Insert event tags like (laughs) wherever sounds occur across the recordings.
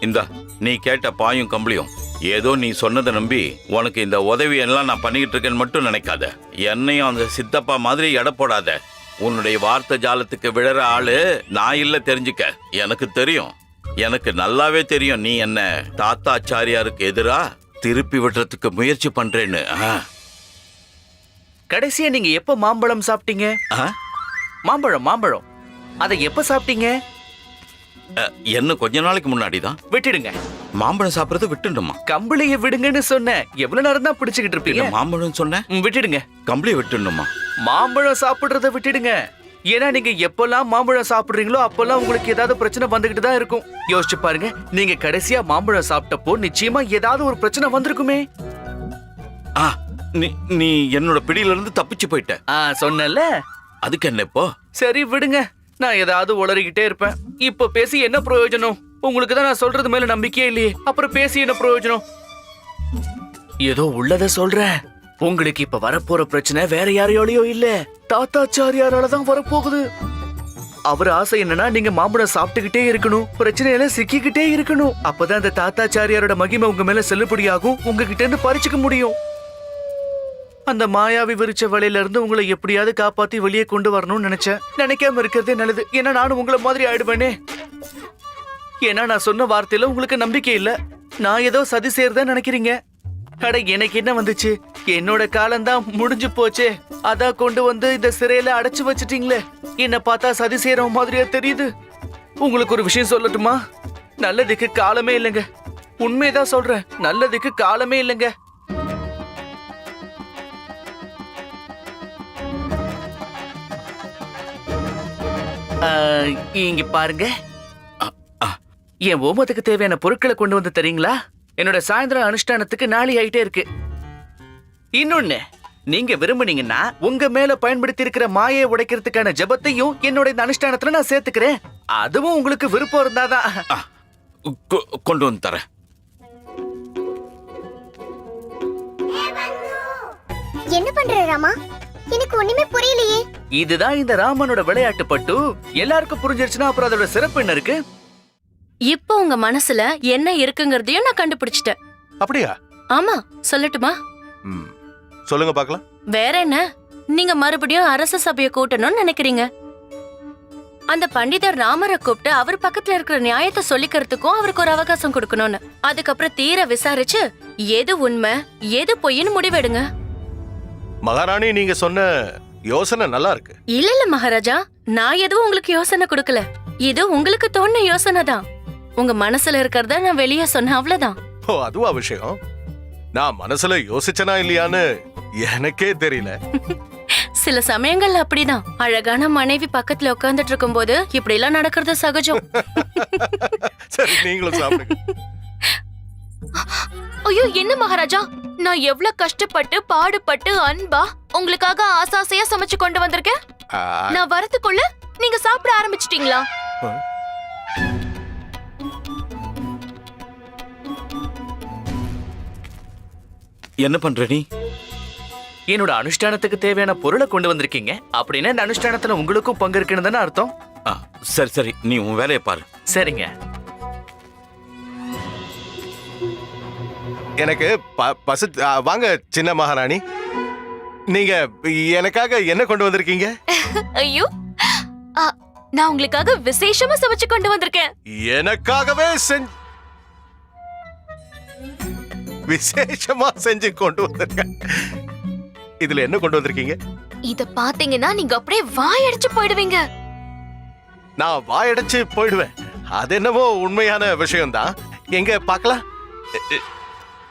இந்தா நீ கேட்ட பாயும் கம்பளியும். ஏதோ நீ சொன்னதை நம்பி உனக்கு இந்த உதவி எல்லாம் நான் பண்ணிக்கிட்டு இருக்கேன்னு மட்டும் நினைக்காத. என்னையும் அந்த சித்தப்பா மாதிரி எடை போடாத. உன்னுடைய வார்த்தை ஜாலத்துக்கு விழற ஆளு நான் இல்ல தெரிஞ்சுக்க. எனக்கு தெரியும். எனக்கு நல்லாவே தெரியும் நீ என்ன தாத்தாச்சாரியாருக்கு எதிரா திருப்பி விடுறதுக்கு முயற்சி பண்றேன்னு. ஆ. கடைசியா நீங்க எப்ப மாம்பழம் சாப்பிட்டீங்க? ஆ? மாம்பழம் மாம்பழம். அதை எப்ப சாப்பிட்டீங்க? என்ன கொஞ்ச நாளைக்கு முன்னாடி தான் விட்டுடுங்க. மாம்பழம் சாப்பிடறது விட்டுண்டுமா கம்பளிய விடுங்கன்னு சொன்னேன் எவ்வளவு நேரம் தான் பிடிச்சுக்கிட்டு இருப்பீங்க? மாம்பழம் சொன்னேன் விட்டுடுங்க. கம்பளி விட்டுண்டுமா மாம்பழம் சாப்பிடுறத விட்டுடுங்க. ஏன்னா நீங்க எப்பெல்லாம் மாம்பழம் சாப்பிடுறீங்களோ அப்பெல்லாம் உங்களுக்கு ஏதாவது பிரச்சனை வந்துகிட்டு தான் இருக்கும். யோசிச்சு பாருங்க நீங்க கடைசியா மாம்பழம் சாப்பிட்டப்போ நிச்சயமா ஏதாவது ஒரு பிரச்சனை வந்திருக்குமே. ஆ நீ நீ என்னோட பிடியில இருந்து தப்பிச்சு போயிட்ட. ஆ சொன்னேன்ல. அதுக்கு என்ன இப்போ? சரி விடுங்க. நான் ஏதாவது உளறிக்கிட்டே இருப்பேன். இப்ப பேசி என்ன பிரயோஜனம்? உங்களுக்கு தான் நான் சொல்றது மேல நம்பிக்கையே இல்லையே. அப்புறம் பேசி என்ன பிரயோஜனம்? ஏதோ உள்ளத சொல்ற உங்களுக்கு இப்ப வரப்போற பிரச்சனை வேற யாரையோலயோ இல்ல. தாத்தாச்சாரியாரால தான் வரப்போகுது. அவர் ஆசை என்னன்னா நீங்க மாம்பழம் சாப்பிட்டுக்கிட்டே இருக்கணும். பிரச்சனையில சிக்கிக்கிட்டே இருக்கணும். அப்பதான் அந்த தாத்தாச்சாரியாரோட மகிமை உங்க மேல செல்லுபடியாகும். உங்ககிட்ட இருந்து பறிச்சுக்க முடியும். அந்த மாயாவி விரிச்ச வலையில இருந்து உங்களை எப்படியாவது காப்பாத்தி வெளியே கொண்டு வரணும்னு நினைச்சேன். நினைக்காம இருக்கிறதே நல்லது. ஏன்னா நானும் உங்களை மாதிரி ஆயிடுவேனே. ஏன்னா நான் சொன்ன வார்த்தையில உங்களுக்கு நம்பிக்கை இல்ல. நான் ஏதோ சதி செய்யறதா நினைக்கிறீங்க. அட எனக்கு என்ன வந்துச்சு? என்னோட காலம்தான் முடிஞ்சு போச்சே. அதான் கொண்டு வந்து இந்த சிறையில அடைச்சு வச்சிட்டீங்களே. என்ன பார்த்தா சதி செய்யற மாதிரியா தெரியுது. உங்களுக்கு ஒரு விஷயம் சொல்லட்டுமா? நல்லதுக்கு காலமே இல்லைங்க. உண்மைதான் சொல்றேன். நல்லதுக்கு காலமே இல்லைங்க. இங்க பாருங்க. ஆ. என் ஓமத்துக்கு தேவையான பொருட்களை கொண்டு வந்து தரீங்களா? என்னோட சாயந்தரம் அனுஷ்டானத்துக்கு நாளை ஆயிட்டே இருக்கு. இன்னொன்னு நீங்க விரும்புனீங்கன்னா உங்க மேல பயன்படுத்தி இருக்கிற மாயை உடைக்கிறதுக்கான ஜெபத்தையும் என்னோட இந்த அனுஷ்டானத்துல நான் சேர்த்துக்கிறேன். அதுவும் உங்களுக்கு விருப்பம் இருந்தாதான் கொண்டு வந்து தரேன். என்ன பண்ற ராமா? எனக்கு ஒண்ணுமே புரியலையே. இதுதான் இந்த ராமனோட விளையாட்டு பட்டு. எல்லாருக்கும் புரிஞ்சிருச்சுன்னா அப்புறம் அதோட சிறப்பு என்ன இருக்கு? இப்போ உங்க மனசுல என்ன இருக்குங்கறதையும் நான் கண்டுபிடிச்சிட்டேன். அப்படியா? ஆமா சொல்லட்டுமா? ம் சொல்லுங்க பார்க்கலாம். வேற என்ன? நீங்க மறுபடியும் அரச சபையை கூட்டணும்னு நினைக்கிறீங்க. அந்த பண்டிதர் ராமரை கூப்பிட்டு அவர் பக்கத்துல இருக்கிற நியாயத்தை சொல்லிக்கிறதுக்கும் அவருக்கு ஒரு அவகாசம் கொடுக்கணும்னு. அதுக்கப்புறம் தீர விசாரிச்சு எது உண்மை எது பொய்ன்னு முடிவெடுங்க. மகாராணி நீங்க சொன்ன யோசனை நல்லா இருக்கு இல்ல இல்ல மகாராஜா நான் எதுவும் உங்களுக்கு யோசனை கொடுக்கல. இது உங்களுக்கு தோணுன யோசனை தான். உங்க மனசுல இருக்கிறத நான் வெளியே சொன்னேன் அவ்வளவுதான். ஓ அதுவா விஷயம்? நான் மனசுல யோசிச்சனா இல்லையான்னு எனக்கே தெரியல. (laughs) சில சமயங்கள்ல அப்படிதான். அழகான மனைவி பக்கத்துல உட்கார்ந்துட்டு இருக்கும்போது இப்படி எல்லாம் நடக்கிறது சகஜம். (laughs) சரி நீங்களும் சாப்பிடுங்க. (laughs) ஐயோ என்ன மகாராஜா? நான் எவ்வளவு கஷ்டப்பட்டு பாடுபட்டு அன்பா உங்களுக்காக ஆசாசையா சமைச்சு கொண்டு வந்திருக்கேன்? நான் வரதுக்குள்ள நீங்க சாப்பிட ஆரம்பிச்சிட்டீங்களா? என்ன பண்ற நீ? என்னோட அனுஷ்டானத்துக்கு தேவையான பொருளை கொண்டு வந்திருக்கீங்க. அப்படின்னா இந்த அனுஷ்டானத்துல உங்களுக்கும் பங்கு இருக்குன்னு தானே அர்த்தம்? சரி சரி. நீ உன் வேலையை பாரு. சரிங்க. எனக்கு பசு வாங்க சின்ன மகாராணி. நீங்க எனக்காக என்ன கொண்டு வந்திருக்கீங்க? ஐயோ நான் உங்களுக்காக விசேஷமா சமைச்சு கொண்டு வந்திருக்கேன். எனக்காகவே செஞ்சு விசேஷமா செஞ்சு கொண்டு வந்திருக்கேன் இதுல என்ன கொண்டு வந்திருக்கீங்க? இத பாத்தீங்கன்னா நீங்க அப்படியே வாயடிச்சு போயிடுவீங்க. நான் வாயடைச்சு போயிடுவேன். அது என்னவோ உண்மையான விஷயம்தான். எங்க பார்க்கலாம்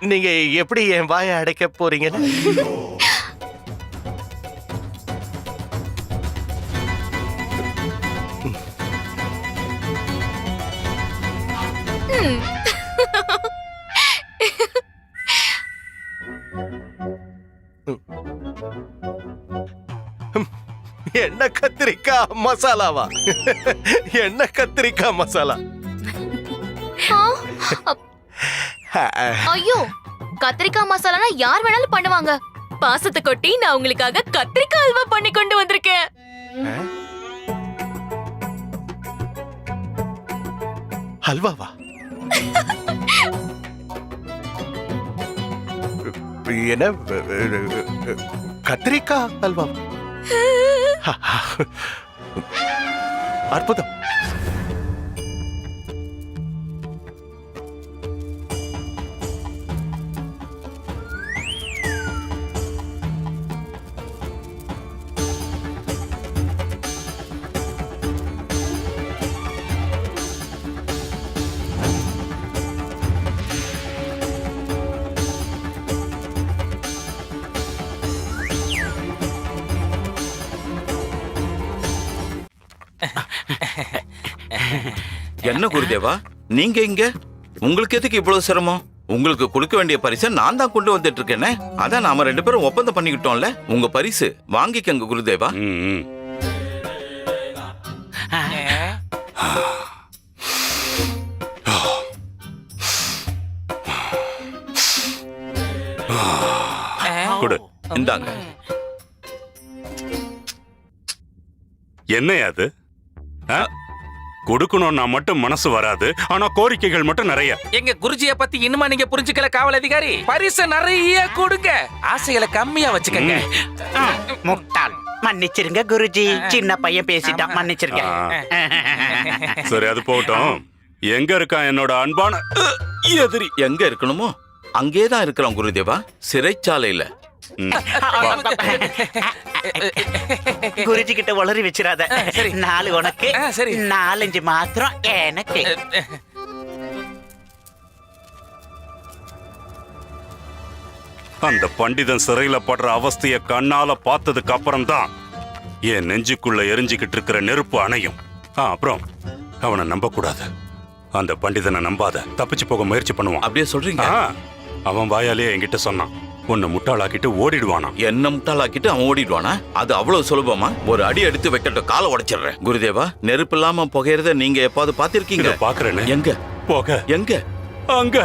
நீங்க எப்படி என் வாயை அடைக்க போறீங்கன்னு? என்ன கத்திரிக்காய் மசாலாவா? என்ன கத்திரிக்காய் மசாலா? ஐயோ கத்திரிக்காய் மசாலானா யார் வேணாலும் பண்ணுவாங்க. பாசத்தை கொட்டி நான் உங்களுக்காக கத்திரிக்காய் அல்வா பண்ணி கொண்டு வந்திருக்கேன். அல்வாவா? என்ன கத்திரிக்காய் அல்வா (laughs) அற்புதம். என்ன குருதேவா? நீங்க இங்க? உங்களுக்கு எதுக்கு இவ்வளவு சிரமம்? உங்களுக்கு கொடுக்க வேண்டிய பரிசை நான் தான் கொண்டு வந்துட்டு இருக்கேனே அதான் நாம ரெண்டு பேரும் ஒப்பந்தம் பண்ணிக்கிட்டோம்ல. உங்க பரிசு. வாங்கிக்கங்க குருதேவா. ம், கொடு. இந்தாங்க. என்னையா அது? ஆ? கொடுக்கணும்னா மட்டும் மனசு வராது ஆனா கோரிக்கைகள் மட்டும் நிறைய. எங்க குருஜிய பத்தி இன்னுமா நீங்க புரிஞ்சுக்கல காவல் அதிகாரி? பரிசு நிறைய கொடுங்க. ஆசைகளை கம்மியா வச்சுக்கங்க. முட்டாள். மன்னிச்சிருங்க குருஜி. சின்ன பையன் பேசிட்டான். மன்னிச்சிருங்க. சரி அது போகட்டும். எங்க இருக்கான் என்னோட அன்பான எதிரி? எங்க இருக்கணுமோ? அங்கே தான் இருக்கிறோம் குருதேவா. சிறைச்சாலையில. குருஜி கிட்ட உளறி வச்சிடாத சரி. நாலு உனக்கு சரி. நாலஞ்சு மாத்திரம் எனக்கு அந்த பண்டிதன் சிறையில படுற அவஸ்தைய கண்ணால பார்த்ததுக்கு அப்புறம் தான் என் நெஞ்சுக்குள்ள எரிஞ்சுக்கிட்டு இருக்கிற நெருப்பு அணையும். ஆ, அப்புறம் அவனை நம்ப கூடாது அந்த பண்டிதனை நம்பாத. தப்பிச்சு போக முயற்சி பண்ணுவான். அப்படியே சொல்றீங்க? அவன் வாயாலே என்கிட்ட சொன்னான். உன்னை முட்டாளாக்கிட்டு ஓடிடுவானா என்ன முட்டாளாக்கிட்டு அவன் ஓடிடுவானா? அது அவ்வளவு சுலபமா? ஒரு அடி எடுத்து வைக்கட்டும் காலை உடைச்சிடுறேன். குருதேவா நெருப்பு இல்லாம புகையறத நீங்க எப்பாவது பாத்திருக்கீங்க இத பாக்குறேன்னு எங்க? போக. எங்க? அங்க.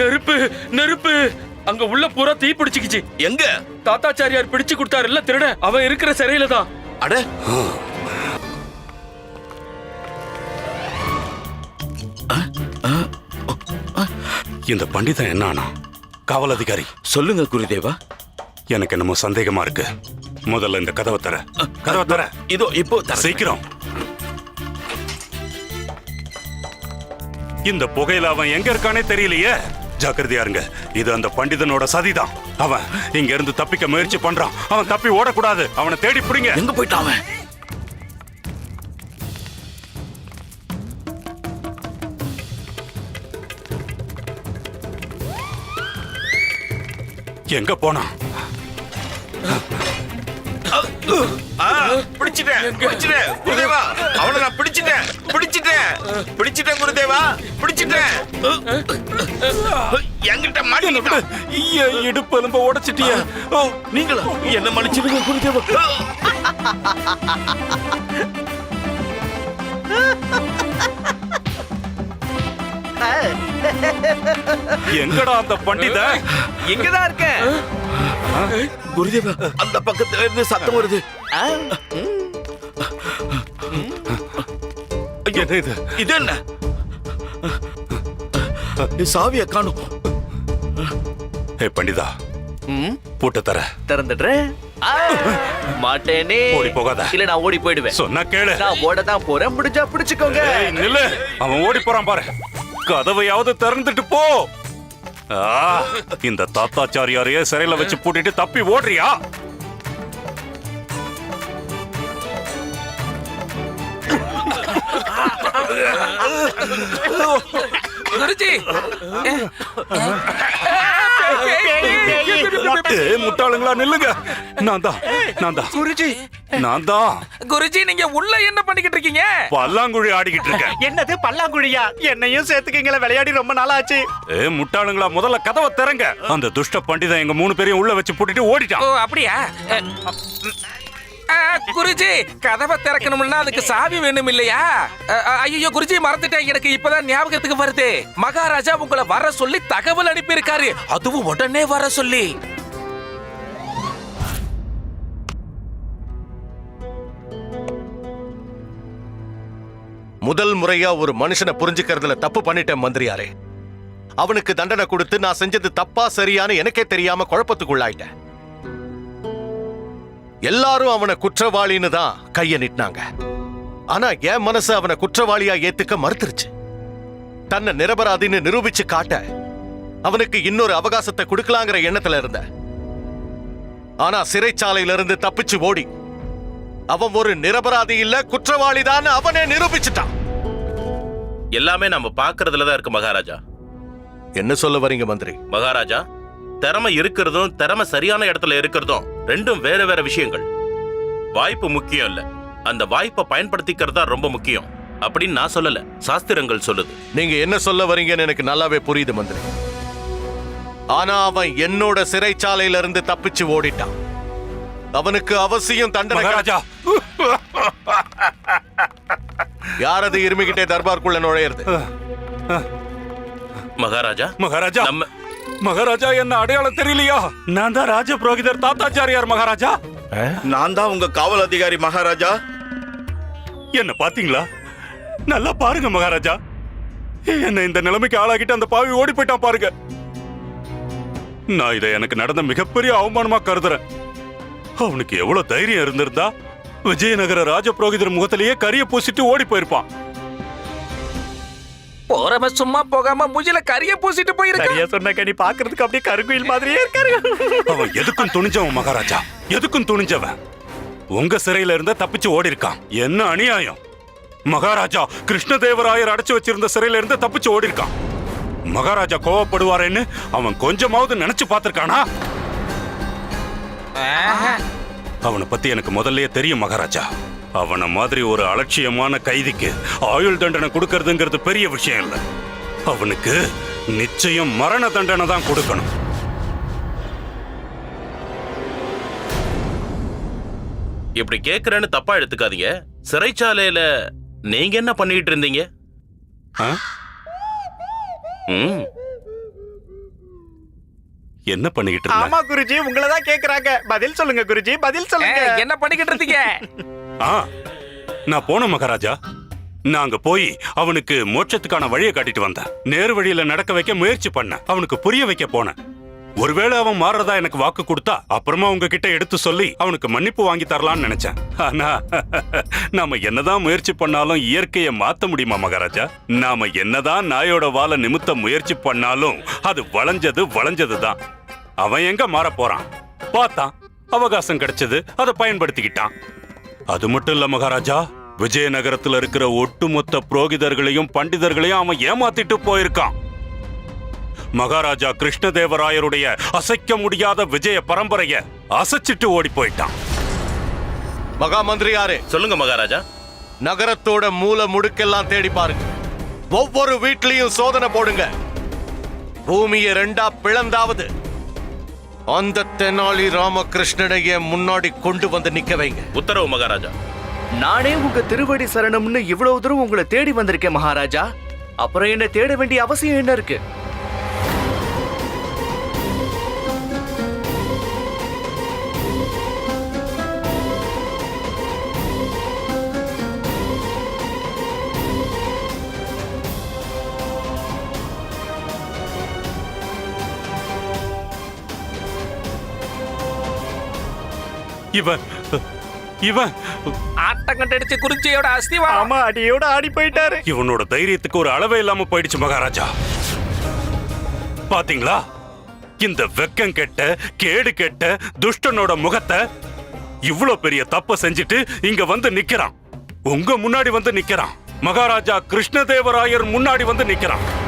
நெருப்பு நெருப்பு. அங்க உள்ள பூரா தீ பிடிச்சுக்கிச்சு. எங்க? தாத்தாச்சாரியார் பிடிச்சு கொடுத்தாரு இல்ல திருட அவன் இருக்கிற சிறையில தான் அட இந்த பண்டிதன் என்ன ஆனா? காவல் அதிகாரி. சொல்லுங்க குருதேவா. எனக்கு என்னமோ சந்தேகமா இருக்கு. முதல்ல இந்த கதவை தர. கதவை தர. இதோ இப்போ. சீக்கிரம். இந்த புகையில அவன் எங்க இருக்கானே தெரியலையே. ஜாக்கிரதையா இருங்க. இது அந்த பண்டிதனோட சதிதான். அவன் இங்க இருந்து தப்பிக்க முயற்சி பண்றான். அவன் தப்பி ஓடக்கூடாது. அவனை தேடி பிடிங்க. எங்க போயிட்டான் அவன்? எங்க போனான் ஆ, பிடிச்சிட்டேன் பிடிச்சிட்டேன் குருதேவா. அவனை நான் பிடிச்சிட்டேன் பிடிச்சிட்டேன் பிடிச்சிட்டேன் குருதேவா. பிடிச்சிட்டேன். என்கிட்ட மாட்டிக்கிட்டான் இடுப்பு எலும்ப உடைச்சிட்டியா? நீங்களா? என்ன மன்னிச்சிடுங்க குருதேவா. எங்கடா அந்த பண்டிதன் எங்கதான் இருக்கேன் குருதேவா. அந்த பக்கத்துல இருந்து சத்தம் வருது. என்ன இது? இது என்ன? சாவிய காணும். ஏ பண்டிதா. பூட்ட தர. திறந்துடுறேன். மாட்டேனே. ஓடி போகாத. இல்ல நான் ஓடி போயிடுவேன். சொன்னா கேளு. நான் ஓட தான் போறேன். முடிஞ்சா பிடிச்சுக்கோங்க. நில்லு. அவன் ஓடி போறான் பாரு. கதவையாவது திறந்துட்டு போ ஆ, இந்த தாத்தாச்சாரியாரையே சிறையில வச்சு பூட்டிட்டு தப்பி ஓடுறியா குருஜி முட்டாளுங்களா நில்லுங்க நான் தான் நான் தான் குருஜி நான் தான் குருஜி நீங்க உள்ள என்ன பண்ணிக்கிட்டு இருக்கீங்க? பல்லாங்குழி ஆடிக்கிட்டு இருக்கேன். (laughs) என்னது பல்லாங்குழியா? என்னையும் சேர்த்துக்கீங்களா விளையாடி ரொம்ப நாள் ஆச்சு ஏ முட்டாளுங்களா முதல்ல கதவை திறங்க. அந்த துஷ்ட பண்டிதன் எங்க மூணு பேரையும் உள்ள வச்சு பூட்டிட்டு ஓ ஓடிட்டான் அப்படியா? அ, குருஜி கதவை திறக்கணும்னா அதுக்கு சாவி வேணும் இல்லையா ஐயோ குருஜி மறந்துட்டேன். எனக்கு இப்பதான் ஞாபகத்துக்கு வருது. மகாராஜா உங்களை வர சொல்லி தகவல் அனுப்பியிருக்காரு. அதுவும் உடனே வர சொல்லி. முதல் முறையா ஒரு மனுஷனை புரிஞ்சுக்கிறதுல தப்பு பண்ணிட்டேன் மந்திரியாரே. அவனுக்கு தண்டனை கொடுத்து நான் செஞ்சது தப்பா சரியான்னு எனக்கே தெரியாம குழப்பத்துக்குள்ளாயிட்டேன். எல்லாரும் அவனை குற்றவாளின்னு தான் கைய நீட்டினாங்க. ஆனா என் மனசு அவனை குற்றவாளியா ஏத்துக்க மறுத்துருச்சு. தன்னை நிரபராதின்னு நிரூபிச்சு காட்ட அவனுக்கு இன்னொரு அவகாசத்தை கொடுக்கலாங்கிற எண்ணத்துல இருந்த ஆனா சிறைச்சாலையில இருந்து தப்பிச்சு ஓடி அவன் ஒரு நிரபராதி இல்ல குற்றவாளி அவனே நிரூபிச்சுட்டான். எல்லாமே நம்ம பாக்குறதுல தான் இருக்கு மகாராஜா. என்ன சொல்ல வரீங்க மந்திரி? மகாராஜா திறமை இருக்கிறதும் திறமை சரியான இடத்துல இருக்கிறதும் ரெண்டும் வேற வேற விஷயங்கள். வாய்ப்பு முக்கியம் இல்ல. அந்த வாய்ப்பை பயன்படுத்திக்கிறது தான் ரொம்ப முக்கியம். அப்படின்னு நான் சொல்லல. சாஸ்திரங்கள் சொல்லுது. நீங்க என்ன சொல்ல வரீங்கன்னு எனக்கு நல்லாவே புரியுது மந்திரி. ஆனா அவன் என்னோட சிறைச்சாலையில இருந்து தப்பிச்சு ஓடிட்டான். அவனுக்கு அவசியம் தண்டனை மகாராஜா. யார் அது இருமிக்கிட்டே தர்பாருக்குள்ள நுழையிறது? மகாராஜா மகாராஜா. நம்ம மகாராஜா என்ன அடையாளம் தெரியலையா? நான் தான் ராஜ புரோகிதர் தாத்தாச்சாரியார் மகாராஜா. நான் தான் உங்க காவல் அதிகாரி மகாராஜா. என்ன பாத்தீங்களா நல்லா பாருங்க மகாராஜா. என்ன இந்த நிலைமைக்கு ஆளாக்கிட்டு அந்த பாவி ஓடி போயிட்டான் பாருங்க. நான் இதை எனக்கு நடந்த மிகப்பெரிய அவமானமா கருதுறேன். அவனுக்கு எவ்வளவு தைரியம் இருந்திருந்தா? விஜயநகர ராஜபுரோகிதர் முகத்திலேயே கரிய பூசிட்டு ஓடி போயிருப்பான். போறவன் சும்மா போகாம மூஞ்சில கரிய பூசிட்டு போயிருக்க. சரியா சொன்ன கனி பாக்குறதுக்கு அப்படியே கருங்குயில் மாதிரியே இருக்காரு. அவன் எதுக்கும் துணிஞ்சவன் மகாராஜா எதுக்கும் துணிஞ்சவன்? உங்க சிறையில இருந்த தப்பிச்சு ஓடி இருக்கான் என்ன அநியாயம்? மகாராஜா கிருஷ்ணதேவராயர் அடைச்சு வச்சிருந்த சிறையில இருந்து தப்பிச்சு ஓடி இருக்கான் மகாராஜா கோவப்படுவாரேன்னு அவன் கொஞ்சமாவது நினைச்சு பார்த்திருக்கானா? அவனை பத்தி எனக்கு முதல்லயே தெரியும் மகாராஜா. அவன மாதிரி ஒரு அலட்சியமான கைதிக்கு ஆயுள் தண்டனை கொடுக்கறதுங்கிறது பெரிய விஷயம் இல்ல. அவனுக்கு நிச்சயம் மரண தண்டனை தான் கொடுக்கணும். இப்படி கேக்குறேன்னு தப்பா எடுத்துக்காதீங்க. சிறைச்சாலையில நீங்க என்ன பண்ணிட்டு இருந்தீங்க? ஆ? ம். என்ன பண்ணிக்கிட்டு இருந்த? ஆமா குருஜி உங்களை தான் கேக்குறாங்க. பதில் சொல்லுங்க குருஜி பதில் சொல்லுங்க. என்ன பண்ணிக்கிட்டு இருந்தீங்க ஆ நான் போனேன் மகாராஜா. நான் அங்க போய் அவனுக்கு மோட்சத்துக்கான வழியை காட்டிட்டு வந்தேன். நேர் வழியில நடக்க வைக்க முயற்சி பண்ணேன். அவனுக்கு புரிய வைக்க போனேன். ஒருவேளை அவன் மாறுறதா எனக்கு வாக்கு கொடுத்தா அப்புறமா உங்ககிட்ட எடுத்து சொல்லி அவனுக்கு மன்னிப்பு வாங்கி தரலாம்னு நினைச்சேன். ஆனா நாம என்னதான் முயற்சி பண்ணாலும் இயற்கையை மாத்த முடியுமா மகாராஜா? நாம என்னதான் நாயோட வாழை நிமித்த முயற்சி பண்ணாலும் அது வளைஞ்சது வளைஞ்சது தான் அவன் எங்க மாற போறான்? பார்த்தான். அவகாசம் கிடைச்சது அதை பயன்படுத்திக்கிட்டான். அது மட்டும் இல்ல மகாராஜா. விஜயநகரத்துல இருக்கிற ஒட்டுமொத்த புரோகிதர்களையும் பண்டிதர்களையும் அவன் ஏமாத்திட்டு போயிருக்கான். மகாராஜா கிருஷ்ணதேவராயருடைய அசைக்க முடியாத விஜய பரம்பரைய அசைச்சிட்டு ஓடி போயிட்டான் மகா மந்திரியாரே சொல்லுங்க மகாராஜா. நகரத்தோட மூல முடுக்கெல்லாம் தேடி பாருங்க. ஒவ்வொரு வீட்லயும் சோதனை போடுங்க. பூமியை ரெண்டா பிளந்தாவது. அந்த தெனாலி ராமகிருஷ்ணனைய முன்னாடி கொண்டு வந்து நிக்க வைங்க. உத்தரவு மகாராஜா. நானே உங்க திருவடி சரணம்னு இவ்வளவு தூரம் உங்களை தேடி வந்திருக்கேன் மகாராஜா. அப்புறம் என்ன தேட வேண்டிய அவசியம் என்ன இருக்கு? இவன் இவன். ஆட்டம் கண்டடிச்சு குறிச்சியோட அஸ்திவா. ஆமா அடியோட ஆடி போயிட்டாரு. இவனோட தைரியத்துக்கு ஒரு அளவே இல்லாம போயிடுச்சு மகாராஜா. பாத்தீங்களா? இந்த வெக்கம் கெட்ட கேடு கெட்ட துஷ்டனோட முகத்தை இவ்ளோ பெரிய தப்ப செஞ்சுட்டு இங்க வந்து நிக்கிறான். உங்க முன்னாடி வந்து நிக்கிறான். மகாராஜா கிருஷ்ணதேவராயர் முன்னாடி வந்து நிக்கிறான்.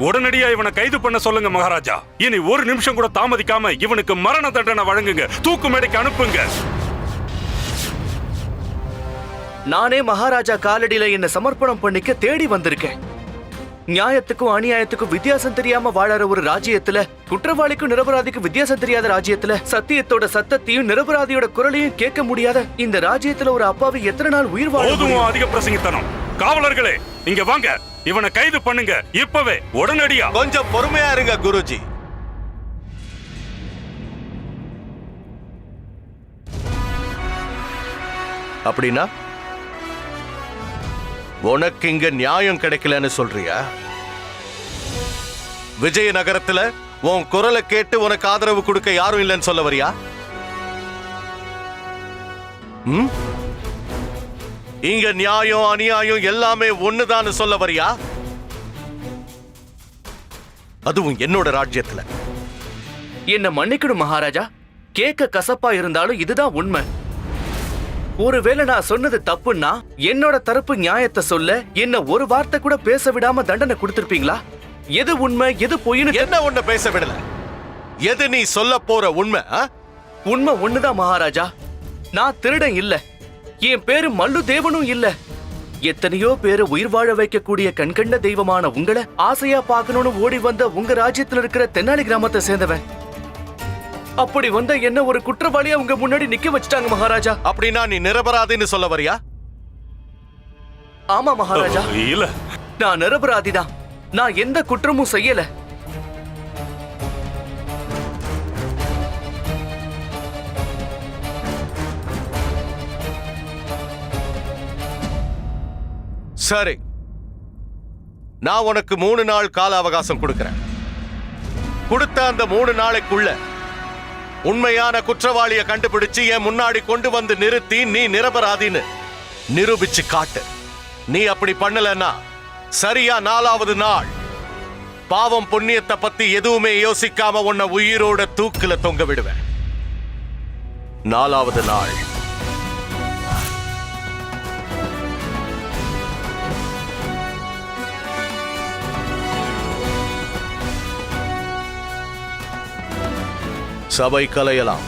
உடனடியா இவனை கைது பண்ண சொல்லுங்க மகாராஜா. இனி ஒரு நிமிஷம் கூட தாமதிக்காம இவனுக்கு மரண தண்டனை வழங்குங்க. தூக்கு மேடைக்கு அனுப்புங்க. நானே மகாராஜா காலடியில என்ன சமர்ப்பணம் பண்ணிக்க தேடி வந்திருக்கேன். நியாயத்துக்கும் அநியாயத்துக்கும் வித்தியாசம் தெரியாம வாழற ஒரு ராஜ்யத்துல குற்றவாளிக்கும் நிரபராதிக்கும் வித்தியாசம் தெரியாத ராஜ்யத்துல சத்தியத்தோட சத்தத்தையும் நிரபராதியோட குரலையும் கேட்க முடியாத இந்த ராஜ்யத்துல ஒரு அப்பாவி எத்தனை நாள் உயிர் வாழ போதும் முடியும்? அதிக பிரசங்கித்தனம். காவலர்களே இங்க வாங்க. இவனை கைது பண்ணுங்க. இப்பவே உடனடியா. கொஞ்சம் பொறுமையா இருங்க குருஜி. அப்படின்னா உனக்கு இங்க நியாயம் கிடைக்கலன்னு சொல்றியா? விஜயநகரத்துல உன் குரலை கேட்டு உனக்கு ஆதரவு கொடுக்க யாரும் இல்லைன்னு சொல்ல வரியா? ம்? இங்க நியாயம் அநியாயம் எல்லாமே ஒண்ணுதான்னு சொல்ல வரியா? அதுவும் என்னோட ராஜ்யத்துல. என்ன மன்னிக்கணும் மகாராஜா. கேட்க கசப்பா இருந்தாலும் இதுதான் உண்மை. ஒருவேளை நான் சொன்னது தப்புன்னா என்னோட தரப்பு நியாயத்தை சொல்ல என்ன ஒரு வார்த்தை கூட பேச விடாம தண்டனை கொடுத்திருப்பீங்களா? எது உண்மை எது பொய்னு என்ன உன்னை பேச விடல? எது நீ சொல்ல போற உண்மை? உண்மை ஒண்ணுதான் மகாராஜா. நான் திருடன் இல்ல. என் பேரு மல்லு தேவனும் இல்ல. எத்தனையோ பேரை உயிர் வாழ வைக்கக்கூடிய கண்கண்ட தெய்வமான உங்களை ஆசையா பார்க்கணும்னு ஓடி வந்த உங்க ராஜ்யத்துல இருக்கிற தென்னாலி கிராமத்தை சேர்ந்தவன். அப்படி வந்த என்ன ஒரு குற்றவாளியா உங்க முன்னாடி நிக்க வச்சுட்டாங்க மகாராஜா? அப்படின்னா நீ நிரபராதின்னு சொல்ல வரியா? ஆமா மகாராஜா. இல்ல. நான் நிரபராதிதான். நான் எந்த குற்றமும் செய்யல. சரி. நான் உனக்கு மூணு நாள் கால அவகாசம் கொடுக்கிறேன். கொடுத்த அந்த மூணு நாளைக்குள்ள உண்மையான குற்றவாளிய கண்டுபிடிச்சு என் முன்னாடி கொண்டு வந்து நிறுத்தி நீ நிரபராதின்னு நிரூபிச்சு காட்டு. நீ அப்படி பண்ணலன்னா சரியா நாலாவது நாள் பாவம் புண்ணியத்தை பத்தி எதுவுமே யோசிக்காம உன்னை உயிரோட தூக்குல தொங்க விடுவேன். நாலாவது நாள் சபை கலையலாம்.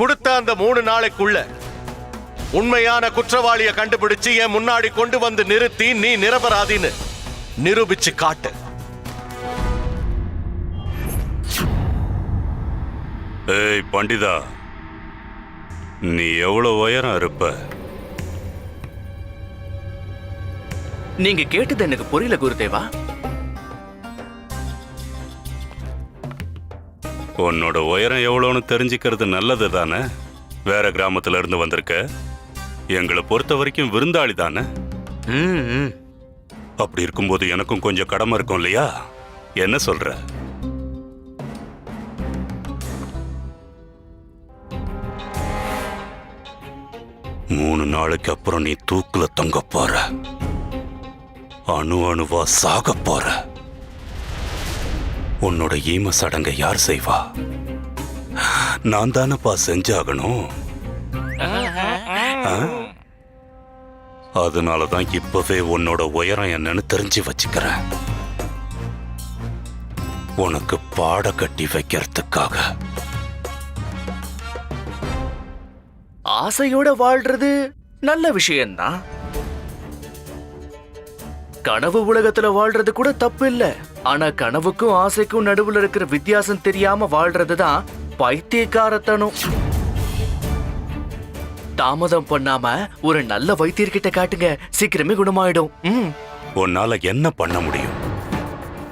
கொடுத்த அந்த மூணு நாளைக்குள்ள உண்மையான குற்றவாளியை கண்டுபிடிச்சு என் முன்னாடி கொண்டு வந்து நிறுத்தி நீ நிரபராதின்னு நிரூபிச்சு காட்டு. ஏய் பண்டிதா. நீ எவ்வளவு உயரம் இருப்ப? நீங்க கேட்டது எனக்கு புரியல குருதேவா. உன்னோட உயரம் எவ்வளோன்னு தெரிஞ்சுக்கிறது நல்லது தானே? வேற கிராமத்துல இருந்து வந்திருக்க. எங்களை பொறுத்த வரைக்கும் விருந்தாளி தானே? அப்படி இருக்கும்போது எனக்கும் கொஞ்சம் கடமை இருக்கும் இல்லையா? என்ன சொல்ற? மூணு நாளைக்கு அப்புறம் நீ தூக்குல தொங்க போற. அணு அணுவா சாக போற. உன்னோட ஈம சடங்க யார் செய்வா? நான் தானப்பா செஞ்சாகணும். அதனால தான் இப்பவே உன்னோட உயரம் என்னன்னு தெரிஞ்சு வச்சுக்கிறேன். உனக்கு பாட கட்டி வைக்கிறதுக்காக. ஆசையோட வாழ்றது நல்ல விஷயம்தான் கனவு உலகத்துல வாழ்றது கூட தப்பு இல்ல ஆனா கனவுக்கும் ஆசைக்கும் நடுவுல இருக்கிற வித்தியாசம் தெரியாம வாழ்றதுதான் பைத்தியக்காரத்தனம். தாமதம் பண்ணாம ஒரு நல்ல வைத்தியர்கிட்ட காட்டுங்க. சீக்கிரமே குணமாயிடும். ம். உன்னால என்ன பண்ண முடியும்?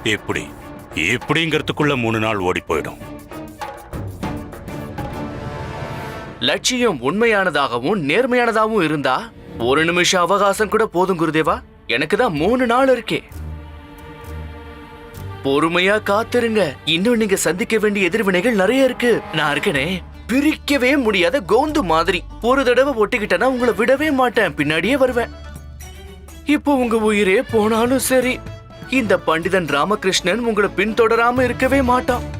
எப்படி? எப்படிங்கிறதுக்குள்ள மூணு நாள் ஓடி போயிடும். லட்சியம் உண்மையானதாகவும் நேர்மையானதாகவும் இருந்தா? ஒரு நிமிஷம் அவகாசம் கூட போதும் குருதேவா. எனக்கு தான் மூணு நாள் இருக்கே. பொறுமையா காத்திருங்க. இன்னும் நீங்க சந்திக்க வேண்டிய எதிர்வினைகள் நிறைய இருக்கு. நான் இருக்கனே. பிரிக்கவே முடியாத கோந்து மாதிரி. ஒரு தடவை ஒட்டிக்கிட்டேன்னா உங்களை விடவே மாட்டேன். பின்னாடியே வருவேன். இப்போ உங்க உயிரே போனாலும் சரி. இந்த பண்டிதன் ராமகிருஷ்ணன் உங்களை பின்தொடராம இருக்கவே மாட்டான்.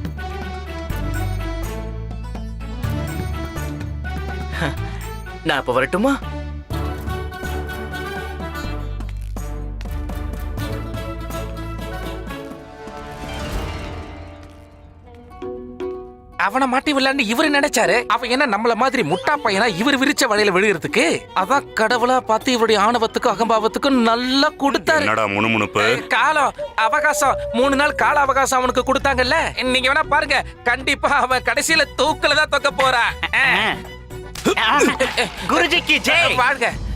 நான் இப்ப வரட்டுமா? அவனை மாட்டி விளையாண்டு இவரு நினைச்சாரு. அவன் என்ன நம்மள மாதிரி முட்டா பையனா இவர் விரிச்ச வலையில விழுகிறதுக்கு? அதான் கடவுளா பார்த்து இவருடைய ஆணவத்துக்கும் அகம்பாவத்துக்கும் நல்லா கொடுத்தாரு. என்னடா முணுமுணுப்பு? காலம் அவகாசம். மூணு நாள் கால அவகாசம் அவனுக்கு கொடுத்தாங்கல்ல? நீங்க வேணா பாருங்க. கண்டிப்பா அவன் கடைசியில தூக்குல தான் தொக்க போறான் (laughs) गुरु जी की जय।